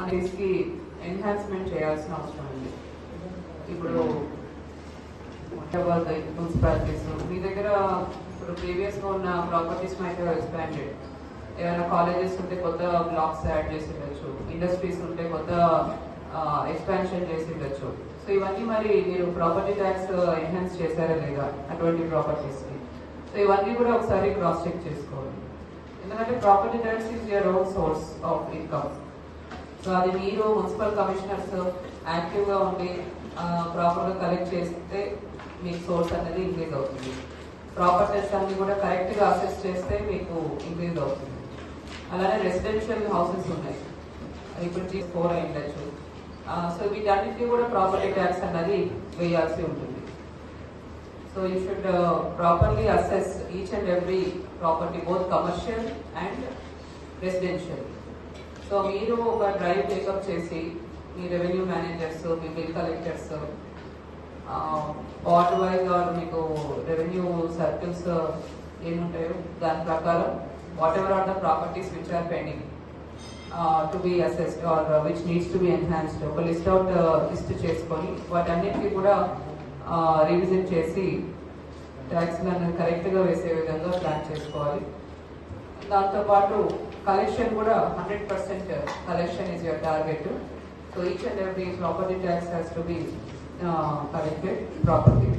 అనేసి ఎన్హాన్స్మెంట్ చేయాల్సిన అవసరం ఉంది. ఇప్పుడు హైదరాబాద్ మున్సిపాలిటీస్ మీ దగ్గర ఇప్పుడు ప్రీవియస్గా ఉన్న ప్రాపర్టీస్ మైట్ ఎక్స్పాండెడ్ ఏమైనా కాలేజెస్ ఉంటే కొత్త బ్లాక్స్ యాడ్ చేసి ఉండొచ్చు. ఇండస్ట్రీస్ ఉంటే కొత్త ఎక్స్పాన్షన్ చేసి ఉండొచ్చు. సో ఇవన్నీ మరి మీరు ప్రాపర్టీ ట్యాక్స్ ఎన్హాన్స్ చేశారా లేదా అటువంటి ప్రాపర్టీస్కి సో ఇవన్నీ కూడా ఒకసారి క్రాస్ చెక్ చేసుకోవాలి ఎందుకంటే property tax is your own source of income అది మీరు మున్సిపల్ కమిషనర్స్ యాక్టివ్గా ఉండి ప్రాపర్గా కలెక్ట్ చేస్తే మీకు సోర్స్ అనేది ఇంక్రీజ్ అవుతుంది. ప్రాపర్టీస్ అన్ని కూడా కరెక్ట్గా అసెస్ చేస్తే మీకు ఇంక్రీజ్ అవుతుంది. అలానే రెసిడెన్షియల్ హౌసెస్ ఉన్నాయి. ఇప్పుడు ఫోర్ అయి ఉండొచ్చు సో వీటన్నిటికీ కూడా ప్రాపర్టీ ట్యాక్స్ అన్నది వేయాల్సి ఉంటుంది. So you should properly assess each and every property both commercial and residential. So మీరు ఒక డ్రైవ్ టేకప్ చేసి మీ revenue managers me bill collectors ward wise or మీకు రెవెన్యూ సర్కిల్స్ ఏముంటాయో దాని ప్రకారం whatever are the properties which are pending to be assessed or which needs to be enhanced ఒక list out list చేసుకొని వాటన్నిటికీ కూడా రివిజిట్ చేసి ట్యాక్స్ కరెక్ట్గా వేసే విధంగా ప్లాన్ చేసుకోవాలి. దాంతోపాటు కలెక్షన్ కూడా hundred percent collection is your target so each and every property tax has to be collected property